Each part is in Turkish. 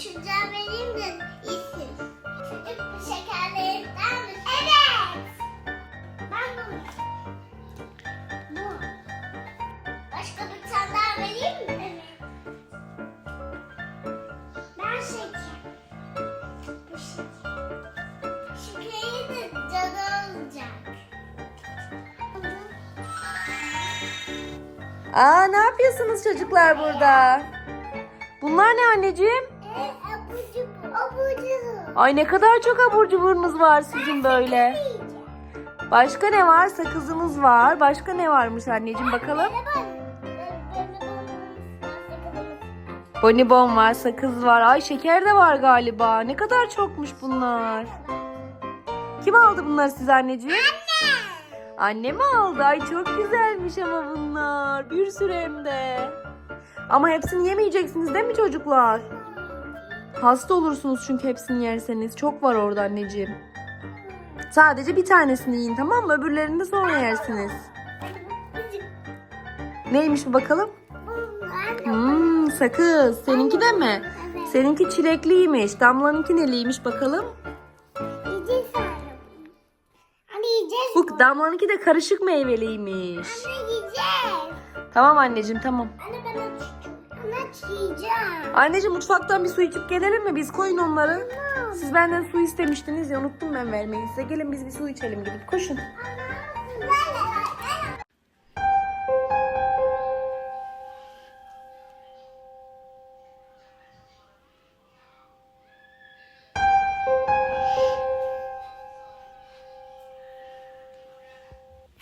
çocuğa vereyim de bu şekerlerinden mi? Evet. Ben bunu. Bu. Başka bir tane daha vereyim mi? Evet. Ben şeker. Bu. Aa ne yapıyorsunuz çocuklar burada? Bunlar ne anneciğim? Ay ne kadar çok abur cuburunuz var sizin böyle. Başka ne var? Sakızımız var. Başka ne varmış anneciğim bakalım. Bonibon var, sakız var. Ay şeker de var galiba. Ne kadar çokmuş bunlar. Kim aldı bunları size anneciğim? Anne mi aldı? Ay çok güzelmiş ama bunlar. Bir sürü hem de. Ama hepsini yemeyeceksiniz değil mi çocuklar? Hasta olursunuz çünkü hepsini yerseniz. Çok var orada anneciğim. Sadece bir tanesini yiyin tamam mı? Öbürlerini de sonra yersiniz. Neymiş bu bakalım? Hmm, sakız. Seninki de mi? Seninki çilekliymiş. Damla'nınki neliymiş bakalım? Bu Damla'nınki de karışık meyveliymiş. Anne yiyeceğiz. Tamam anneciğim tamam. Anne ben yiyeceğim. Anneciğim mutfaktan bir su içip gelelim mi? Biz koyun onları. Siz benden su istemiştiniz ya unuttum ben vermeyi size. Gelin biz bir su içelim gidip koşun.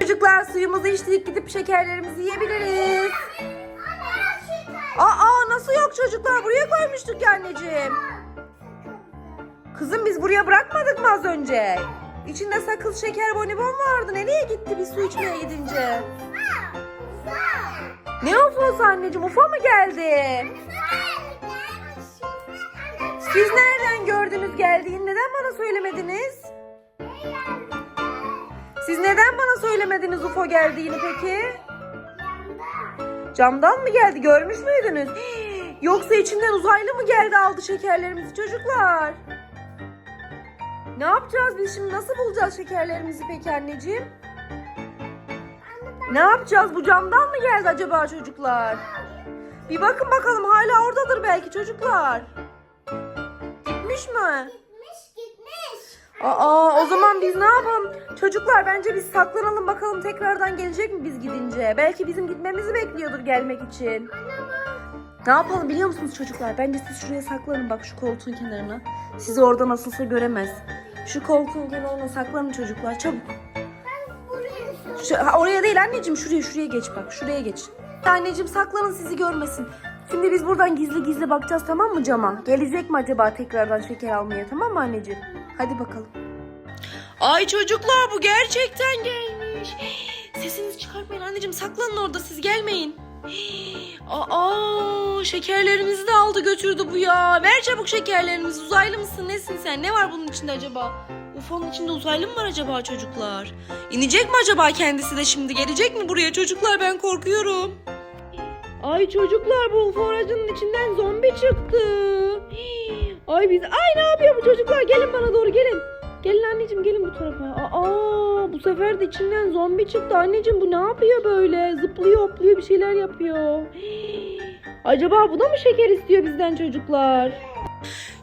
Çocuklar suyumuzu içtik gidip şekerlerimizi yiyebiliriz. Nasıl yok çocuklar buraya koymuştuk anneciğim. Kızım biz buraya bırakmadık mı az önce? İçinde sakız şeker bonibon vardı. Nereye gitti biz su içmeye gidince? Ne ufosu anneciğim? Ufo mu geldi? Siz nereden gördünüz geldiğini? Neden bana söylemediniz? Siz neden bana söylemediniz UFO geldiğini peki? Camdan mı geldi? Görmüş müydünüz? Hii, Yoksa içinden uzaylı mı geldi aldı şekerlerimizi çocuklar? Ne yapacağız biz şimdi? Nasıl bulacağız şekerlerimizi peki anneciğim? Ne yapacağız? Bu camdan mı geldi acaba çocuklar? Bir bakın bakalım hala oradadır belki çocuklar. Gitmiş mi? Gitmiş gitmiş. Aa o zaman biz ne yapalım? Çocuklar bence biz saklanalım bakalım tekrardan gelecek mi biz gidince? Belki bizim gitmemizi bekliyordur gelmek için. Ne yapalım biliyor musunuz çocuklar? Bence siz şuraya saklanın bak şu koltuğun kenarına. Sizi orada nasılsa göremez. Şu koltuğun kenarına saklanın çocuklar çabuk. Şu, oraya değil anneciğim şuraya şuraya geç bak şuraya geç. Anneciğim saklanın sizi görmesin. Şimdi biz buradan gizli gizli bakacağız tamam mı cama? Gelecek mi acaba tekrardan şeker almaya tamam mı anneciğim? Hadi bakalım. Ay çocuklar bu gerçekten gelmiş. Sesinizi çıkartmayın anneciğim saklanın orada siz gelmeyin. Aa şekerlerimizi de aldı götürdü bu ya. Ver çabuk şekerlerimizi. Uzaylı mısın nesin sen? Ne var bunun içinde acaba? UFO'nun içinde uzaylı mı var acaba çocuklar? İnecek mi acaba kendisi de şimdi? Gelecek mi buraya çocuklar? Ben korkuyorum. Ay çocuklar bu UFO aracının içinden zombi çıktı. Ay biz ay ne yapıyor bu çocuklar? Gelin bana doğru gelin. Gelin anneciğim gelin bu tarafa. Aa bu sefer de içinden zombi çıktı. Anneciğim bu ne yapıyor böyle? Zıplıyor hopluyor bir şeyler yapıyor. Acaba bu da mı şeker istiyor bizden çocuklar?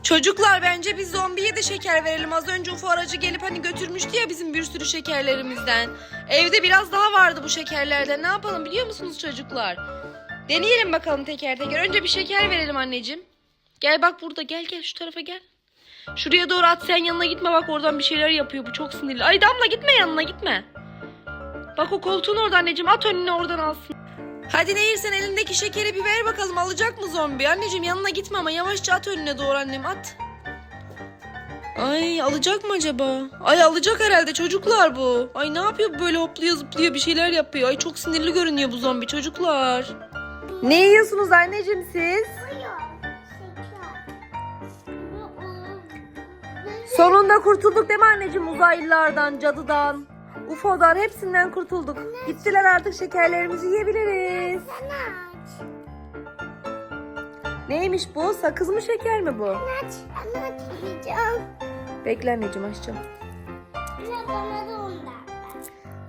Çocuklar bence biz zombiye de şeker verelim. Az önce UFO aracı gelip hani götürmüştü ya bizim bir sürü şekerlerimizden. Evde biraz daha vardı bu şekerlerden. Ne yapalım biliyor musunuz çocuklar? Deneyelim bakalım teker teker. Önce bir şeker verelim anneciğim. Gel bak burada gel gel şu tarafa gel. Şuraya doğru at sen yanına gitme bak oradan bir şeyler yapıyor bu çok sinirli. Ay Damla gitme yanına gitme. Bak o koltuğun orada anneciğim at önüne oradan alsın. Hadi Nehir sen elindeki şekeri bir ver bakalım alacak mı zombi? Anneciğim yanına gitme ama yavaşça at önüne doğru annem at. Ay alacak mı acaba? Ay alacak herhalde çocuklar bu. Ay ne yapıyor böyle hopluyor zıplıyor bir şeyler yapıyor. Ay çok sinirli görünüyor bu zombi çocuklar. Ne yiyorsunuz anneciğim siz? Sonunda kurtulduk değil mi anneciğim uzaylılardan, cadıdan, UFO'dan hepsinden kurtulduk. Gittiler artık şekerlerimizi yiyebiliriz. Neymiş bu? Sakız mı şeker mi bu? Aç, aç yiyeceğim. Bekle anneciğim açacağım. Anne bana da ondan.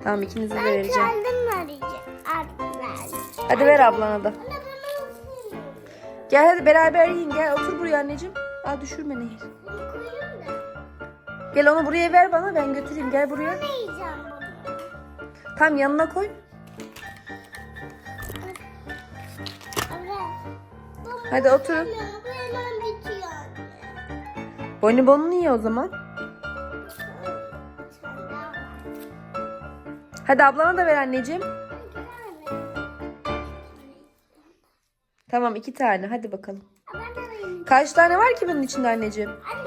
Tamam ikinize de Ben vereceğim. kendim arayacağım. Hadi ver ablana da. Gel hadi beraber yiyin. Gel otur buraya anneciğim. Aa düşürme Nehir. Gel onu buraya ver bana ben götüreyim. Gel buraya. Ne yiyeceğim bunu? Tam yanına koy. Hadi oturun. Bonibonunu ye o zaman. Hadi ablana da ver anneciğim. Tamam iki tane hadi bakalım. Kaç tane var ki bunun içinde anneciğim? Anne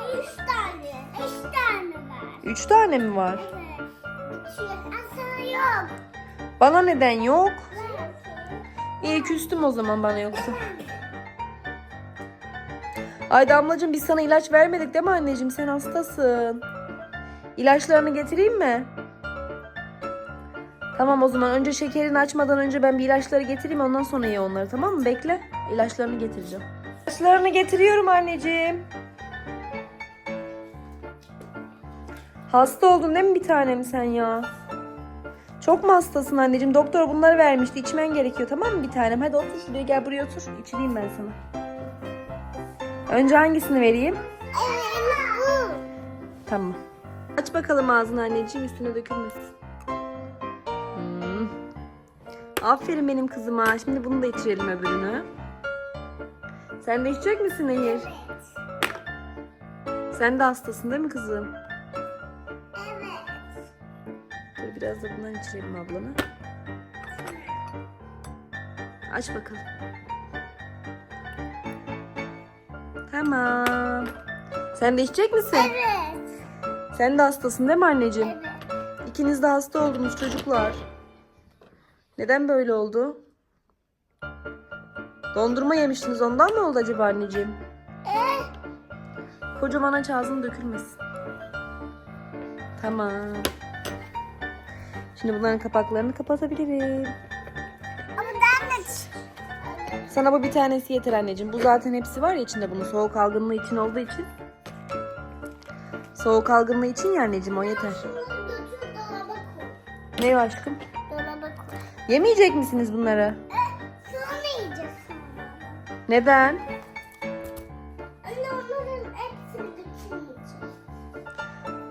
Üç tane mi var? Aslında yok. Bana neden yok? İyi küstüm o zaman bana yoksa. Ay Damlacığım biz sana ilaç vermedik değil mi anneciğim? Sen hastasın. İlaçlarını getireyim mi? Tamam o zaman önce şekerini açmadan önce ben bir ilaçları getireyim ondan sonra ye onları tamam mı? Bekle. İlaçlarını getireceğim. İlaçlarını getiriyorum anneciğim. Hasta oldun değil mi bir tanem sen ya? Çok mu hastasın anneciğim? Doktor bunları vermişti. İçmen gerekiyor tamam mı bir tanem? Hadi otur şuraya gel buraya otur. İçireyim ben sana. Önce hangisini vereyim? Tamam. Aç bakalım ağzını anneciğim üstüne dökülmesin. Hmm. Aferin benim kızıma. Şimdi bunu da içirelim öbürünü. Sen de içecek misin Nehir? Sen de hastasın değil mi kızım? Biraz da bundan içirelim ablana. Aç bakalım. Tamam. Sen de içecek misin? Evet. Sen de hastasın değil mi anneciğim? Evet. İkiniz de hasta oldunuz çocuklar. Neden böyle oldu? Dondurma yemiştiniz ondan mı oldu acaba anneciğim? Eh, Kocaman aç ağzını dökülmesin. Tamam. Şimdi bunların kapaklarını kapatabilirim. ama ben de Sana bu bir tanesi yeter anneciğim. Bu zaten hepsi var ya içinde bunun soğuk algınlığı için olduğu için. Soğuk algınlığı için ya anneciğim o yeter. Ne aşkım? Dolaba koy. Yemeyecek misiniz bunları? Sonra. Neden?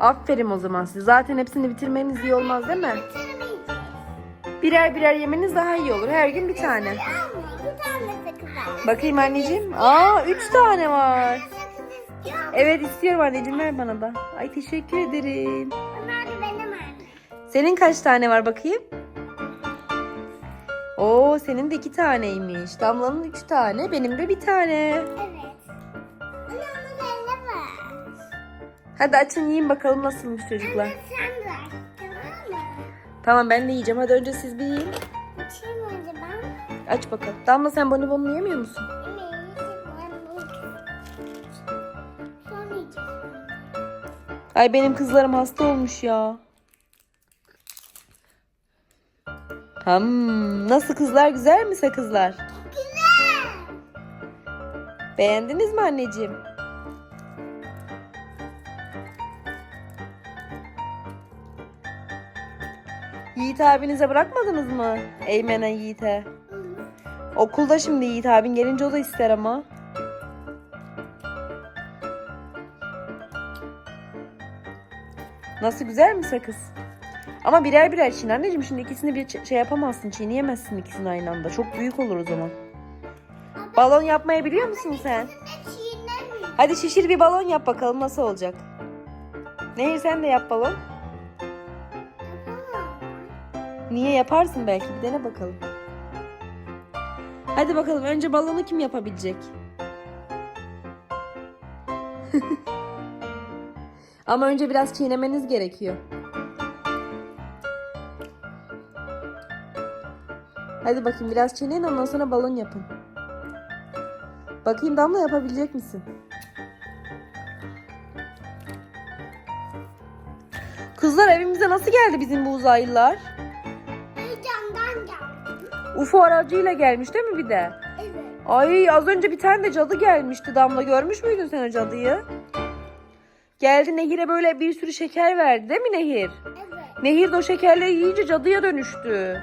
Aferin o zaman siz. Zaten hepsini bitirmeniz iyi olmaz değil mi? Birer birer yemeniz daha iyi olur. Her gün bir tane. Bakayım anneciğim. Aa üç tane var. Evet istiyorum anneciğim ver bana da. Ay teşekkür ederim. Senin kaç tane var bakayım? Oo senin de iki taneymiş. Damla'nın üç tane, benim de bir tane. Evet. Hadi açın yiyin bakalım nasılmış çocuklar. Anne sen ver. Tamam mı? Tamam ben de yiyeceğim. Hadi önce siz bir yiyin. Açayım önce ben. Aç bakalım. Damla sen bonibonunu yemiyor musun? Ay benim kızlarım hasta olmuş ya. Hmm, nasıl kızlar güzel mi kızlar? Güzel. Beğendiniz mi anneciğim? Yiğit abinize bırakmadınız mı? Eymen'e Yiğit'e. Okulda şimdi Yiğit abin gelince o da ister ama. Nasıl güzel mi sakız? Ama birer birer çiğne anneciğim. Şimdi ikisini bir şey yapamazsın. Çiğneyemezsin ikisini aynı anda. Çok büyük olur o zaman. Balon yapmayı biliyor musun sen? Hadi şişir bir balon yap bakalım nasıl olacak. Nehir sen de yap balon. Niye yaparsın belki bir dene bakalım. Hadi bakalım önce balonu kim yapabilecek? Ama önce biraz çiğnemeniz gerekiyor. Hadi bakayım biraz çiğneyin ondan sonra balon yapın. Bakayım Damla yapabilecek misin? Kızlar evimize nasıl geldi bizim bu uzaylılar? UFO aracıyla gelmiş değil mi bir de? Evet. Ay az önce bir tane de cadı gelmişti Damla. Görmüş müydün sen o cadıyı? Geldi Nehir'e böyle bir sürü şeker verdi değil mi Nehir? Evet. Nehir de o şekerleri yiyince cadıya dönüştü.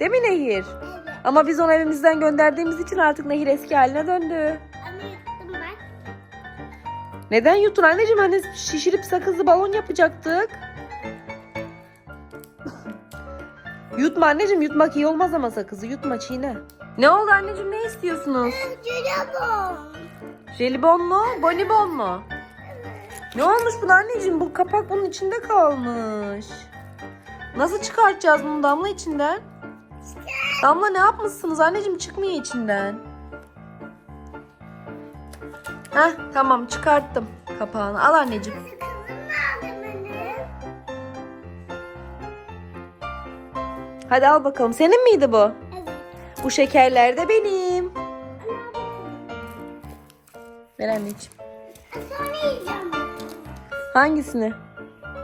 Değil mi Nehir? Evet. Ama biz onu evimizden gönderdiğimiz için artık Nehir eski haline döndü. Ama yuttum ben. Neden yuttun anneciğim? Hani şişirip sakızlı balon yapacaktık. Yutma anneciğim yutmak iyi olmaz ama sakızı yutma çiğne. Ne oldu anneciğim ne istiyorsunuz? Jelibon. Jelibon mu? Bonibon mu? Ne olmuş bu anneciğim? Bu kapak bunun içinde kalmış. Nasıl çıkartacağız bunu Damla içinden? Damla ne yapmışsınız anneciğim? Çıkmıyor içinden. Heh tamam çıkarttım kapağını. Al anneciğim. Hadi al bakalım. Senin miydi bu? Evet. Bu şekerler de benim. Ver anneciğim. Sonra yiyeceğim. Hangisini?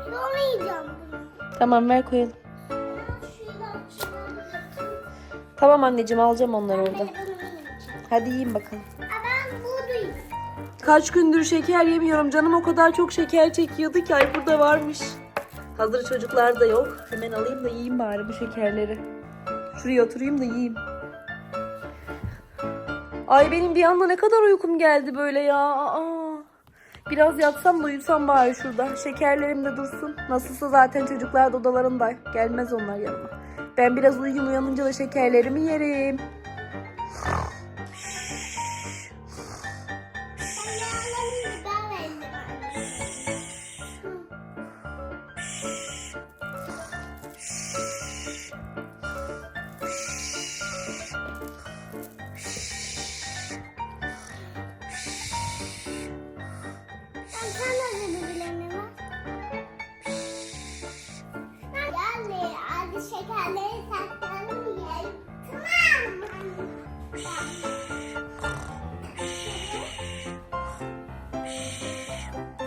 Sonra yiyeceğim bunu. Tamam ver koyalım. Tamam anneciğim alacağım onları orada. Hadi yiyin bakalım. Kaç gündür şeker yemiyorum. Canım o kadar çok şeker çekiyordu ki ay burada varmış. Hazır çocuklar da yok. Hemen alayım da yiyeyim bari bu şekerleri. Şuraya oturayım da yiyeyim. Ay benim bir anda ne kadar uykum geldi böyle ya. Aa. Biraz yatsam da uyusam bari şurada. Şekerlerim de dursun. Nasılsa zaten çocuklar da odalarında. Gelmez onlar yanıma. Ben biraz uyuyayım uyanınca da şekerlerimi yerim.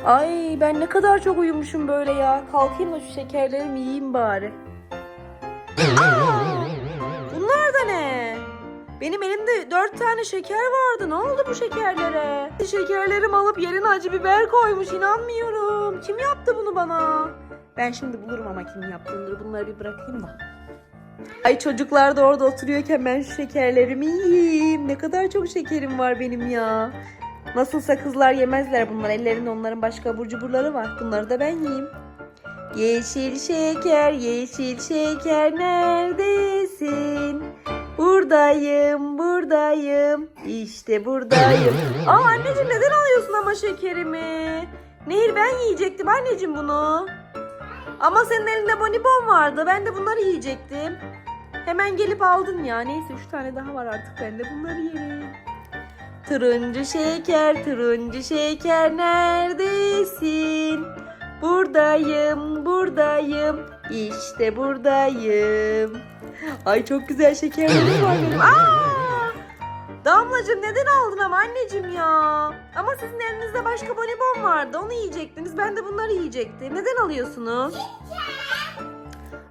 Ay ben ne kadar çok uyumuşum böyle ya. Kalkayım da şu şekerlerimi yiyeyim bari. Aa, bunlar da ne? Benim elimde dört tane şeker vardı. Ne oldu bu şekerlere? Şekerlerim alıp yerine acı biber koymuş. İnanmıyorum. Kim yaptı bunu bana? Ben şimdi bulurum ama kim yaptığını. Bunları bir bırakayım da. Ay çocuklar da orada oturuyorken ben şu şekerlerimi yiyeyim. Ne kadar çok şekerim var benim ya. Nasılsa kızlar yemezler bunlar. Ellerinde onların başka abur cuburları var. Bunları da ben yiyeyim. Yeşil şeker, yeşil şeker neredesin? Buradayım, buradayım. İşte buradayım. Aa anneciğim neden alıyorsun ama şekerimi? Nehir ben yiyecektim anneciğim bunu. Ama senin elinde bonibon vardı. Ben de bunları yiyecektim. Hemen gelip aldın ya. Neyse üç tane daha var artık. Ben de bunları yerim. Turuncu şeker, turuncu şeker neredesin? Buradayım, buradayım. İşte buradayım. Ay çok güzel şekerlerim var benim. Aa! Damlacığım neden aldın ama anneciğim ya? Ama sizin elinizde başka bonibon vardı. Onu yiyecektiniz. Ben de bunları yiyecektim. Neden alıyorsunuz?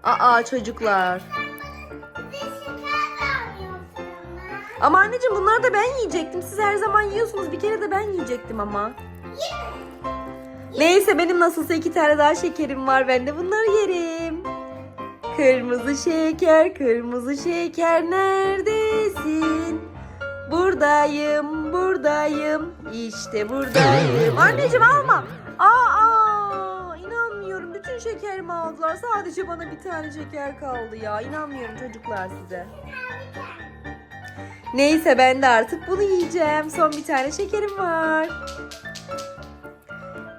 Aa çocuklar. Ama. Anneciğim bunları da ben yiyecektim. Siz her zaman yiyorsunuz. Bir kere de ben yiyecektim ama. Neyse benim nasılsa iki tane daha şekerim var. Ben de bunları yerim. Kırmızı şeker, kırmızı şeker neredesin? Buradayım, buradayım. İşte buradayım. Anneciğim alma. Aa, aa, inanmıyorum. Bütün şekerimi aldılar. Sadece bana bir tane şeker kaldı ya. İnanmıyorum çocuklar size. Neyse ben de artık bunu yiyeceğim. Son bir tane şekerim var.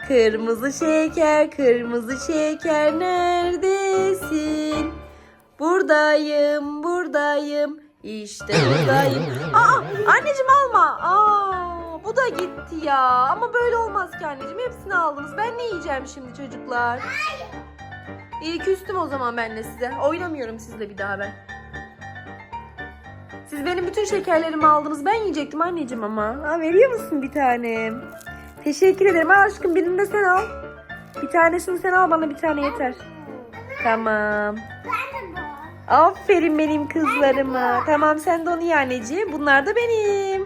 Kırmızı şeker, kırmızı şeker neredesin? Buradayım, buradayım. İşte buradayım. Aa, anneciğim alma. Aa, bu da gitti ya. Ama böyle olmaz ki anneciğim. Hepsini aldınız. Ben ne yiyeceğim şimdi çocuklar? İyi küstüm o zaman ben de size. Oynamıyorum sizle bir daha ben. Siz benim bütün şekerlerimi aldınız. Ben yiyecektim anneciğim ama. Ha, veriyor musun bir tanem? Teşekkür ederim. Al aşkım birini de sen al. Bir tanesini sen al bana bir tane yeter. Tamam. Aferin benim kızlarıma. Tamam sen de onu ye anneciğim. Bunlar da benim.